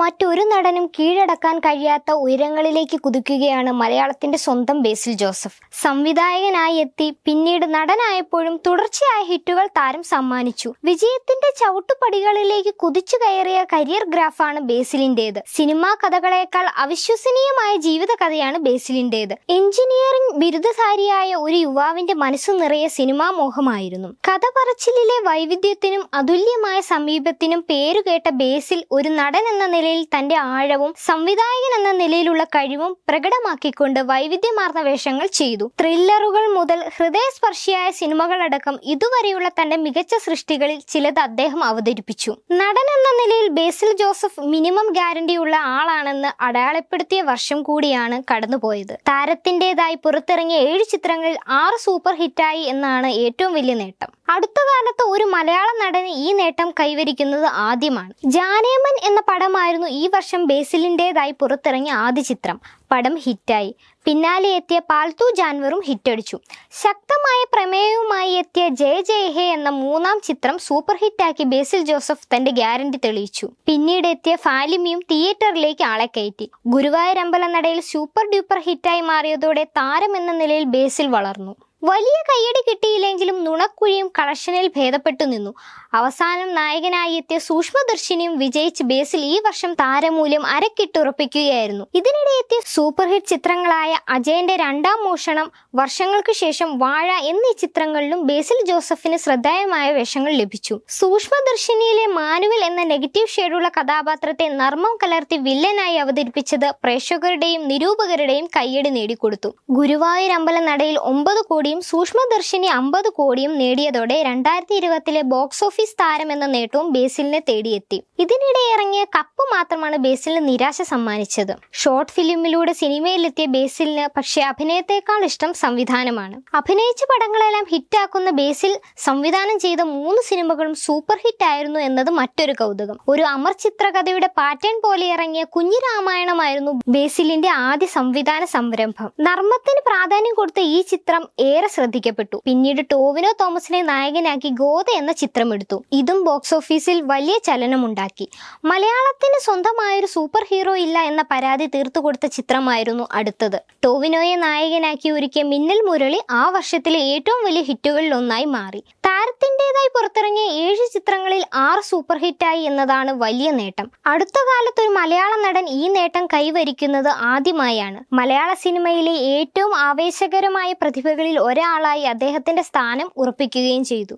മറ്റൊരു നടനും കീഴടക്കാൻ കഴിയാത്ത ഉയരങ്ങളിലേക്ക് കുതിക്കുകയാണ് മലയാളത്തിന്റെ സ്വന്തം ബേസിൽ ജോസഫ്. സംവിധായകനായി എത്തി പിന്നീട് നടനായപ്പോഴും തുടർച്ചയായ ഹിറ്റുകൾ താരം സമ്മാനിച്ചു. വിജയത്തിന്റെ ചവിട്ടുപടികളിലേക്ക് കുതിച്ചു കയറിയ കരിയർ ഗ്രാഫാണ് ബേസിലിന്റേത്. സിനിമാ കഥകളേക്കാൾ അവിശ്വസനീയമായ ജീവിത കഥയാണ് ബേസിലിന്റേത്. എഞ്ചിനീയറിംഗ് ബിരുദധാരിയായ ഒരു യുവാവിന്റെ മനസ്സു നിറയെ സിനിമാ മോഹമായിരുന്നു. കഥ പറച്ചിലിലെ വൈവിധ്യത്തിനും അതുല്യമായ സമീപത്തിനും പേരുകേട്ട ബേസിൽ ഒരു നടൻ എന്ന നിലയിൽ തന്റെ ആഴവും സംവിധായകൻ എന്ന നിലയിലുള്ള കഴിവും പ്രകടമാക്കിക്കൊണ്ട് വൈവിധ്യമാർന്ന വേഷങ്ങൾ ചെയ്തു. ത്രില്ലറുകൾ മുതൽ ഹൃദയസ്പർശിയായ സിനിമകളടക്കം ഇതുവരെയുള്ള തന്റെ മികച്ച സൃഷ്ടികളിൽ ചിലത് അദ്ദേഹം അവതരിപ്പിച്ചു. നടൻ എന്ന നിലയിൽ ബേസിൽ ജോസഫ് മിനിമം ഗ്യാരണ്ടിയുള്ള ആളാണെന്ന് അടയാളപ്പെടുത്തിയ വർഷം കൂടിയാണ് കടന്നുപോയത്. താരത്തിന്റെതായി പുറത്തിറങ്ങിയ ഏഴ് ചിത്രങ്ങളിൽ ആറ് സൂപ്പർ ഹിറ്റായി എന്നാണ് ഏറ്റവും വലിയ നേട്ടം. അടുത്ത കാലത്ത് ഒരു മലയാള നടന് ഈ നേട്ടം കൈവരിക്കുന്നത് ആദ്യമാണ്. ജാനേമൻ എന്ന പടമായിരുന്നു ഈ വർഷം ബേസിലിന്റെതായി പുറത്തിറങ്ങിയ ആദ്യ ചിത്രം. പടം ഹിറ്റായി. പിന്നാലെ എത്തിയ പാൽത്തു ജാൻവറും ഹിറ്റടിച്ചു. ശക്തമായ പ്രമേയവുമായി എത്തിയ ജയ ജയ ഹേ എന്ന മൂന്നാം ചിത്രം സൂപ്പർ ഹിറ്റാക്കി ബേസിൽ ജോസഫ് തന്റെ ഗ്യാരണ്ടി തെളിയിച്ചു. പിന്നീട് എത്തിയ ഫാലിമിയും തിയേറ്ററിലേക്ക് ആളെ കയറ്റി. ഗുരുവായൂർ അമ്പലനടയിൽ സൂപ്പർ ഡ്യൂപ്പർ ഹിറ്റായി മാറിയതോടെ താരം എന്ന നിലയിൽ ബേസിൽ വളർന്നു. വലിയ കയ്യടി കിട്ടിയില്ലെങ്കിലും നുണക്കുഴിയും കളക്ഷനിൽ ഭേദപ്പെട്ടു നിന്നു. അവസാനം നായകനായി എത്തിയ സൂക്ഷ്മദർശിനിയും വിജയിച്ച് ബേസിൽ ഈ വർഷം താരമൂല്യം അരക്കിട്ടുറപ്പിക്കുകയായിരുന്നു. ഇതിനിടെ എത്തിയ സൂപ്പർ ഹിറ്റ് ചിത്രങ്ങളായ അജയന്റെ രണ്ടാം മോഷണം വർഷങ്ങൾക്ക് ശേഷം വാഴ എന്നീ ചിത്രങ്ങളിലും ബേസിൽ ജോസഫിന് ശ്രദ്ധേയമായ വേഷങ്ങൾ ലഭിച്ചു. സൂക്ഷ്മദർശിനിയിലെ മാനുവൽ എന്ന നെഗറ്റീവ് ഷെയ്ഡുള്ള കഥാപാത്രത്തെ നർമ്മം കലർത്തി വില്ലനായി അവതരിപ്പിച്ചത് പ്രേക്ഷകരുടെയും നിരൂപകരുടെയും കയ്യടി നേടിക്കൊടുത്തു. ഗുരുവായൂർ അമ്പല നടയിൽ ഒമ്പത് കോടിയും സൂക്ഷ്മദർശിനി അമ്പത് കോടിയും നേടിയതോടെ രണ്ടായിരത്തി ഇരുപത്തിലെ ബോക്സ് ഓഫീസ് താരം എന്ന നേട്ടവും ബേസിലിനെ തേടിയെത്തി. ഇതിനിടെ ഇറങ്ങിയ കപ്പ് മാത്രമാണ് ബേസിലിന് നിരാശ സമ്മാനിച്ചത്. ഷോർട്ട് ഫിലിമിലൂടെ സിനിമയിലെത്തിയ ബേസിലിന് പക്ഷെ അഭിനയത്തെക്കാൾ ഇഷ്ടം സംവിധാനമാണ്. അഭിനയിച്ച പടങ്ങളെല്ലാം ഹിറ്റാക്കുന്ന ബേസിൽ സംവിധാനം ചെയ്ത മൂന്ന് സിനിമകളും സൂപ്പർ ഹിറ്റ് ആയിരുന്നു എന്നത് മറ്റൊരു കൗതുകം. ഒരു അമർ ചിത്രകഥയുടെ പാറ്റേൺ പോലെ ഇറങ്ങിയ കുഞ്ഞു രാമായണമായിരുന്നു ബേസിലിന്റെ ആദ്യ സംവിധാന സംരംഭം. നർമ്മത്തിന് പ്രാധാന്യം കൊടുത്ത ഈ ചിത്രം ഏറെ ശ്രദ്ധിക്കപ്പെട്ടു. പിന്നീട് ടോവിനോ തോമസിനെ നായകനാക്കി ഗോത എന്ന ചിത്രം എടുത്തു. ഇതും ബോക്സ് ഓഫീസിൽ വലിയ ചലനമുണ്ടാക്കി. മലയാളത്തിന് സ്വന്തമായൊരു സൂപ്പർ ഹീറോ ഇല്ല എന്ന പരാതി തീർത്തു കൊടുത്ത ചിത്രമായിരുന്നു അടുത്തത്. ടോവിനോയെ നായകനാക്കി ഒരുക്കിയ മിന്നൽ മുരളി ആ വർഷത്തിലെ ഏറ്റവും വലിയ ഹിറ്റുകളിൽ ഒന്നായി മാറി. താരത്തിന്റെതായി പുറത്തിറങ്ങിയ ഏഴ് ചിത്രങ്ങളിൽ ആറ് സൂപ്പർ ഹിറ്റായി എന്നതാണ് വലിയ നേട്ടം. അടുത്ത കാലത്ത് ഒരു മലയാള നടൻ ഈ നേട്ടം കൈവരിക്കുന്നത് ആദ്യമായാണ്. മലയാള സിനിമയിലെ ഏറ്റവും ആവേശകരമായ പ്രതിഭകളിൽ ഒരാളായി അദ്ദേഹത്തിന്റെ സ്ഥാനം ഉറപ്പിക്കുകയും ചെയ്തു.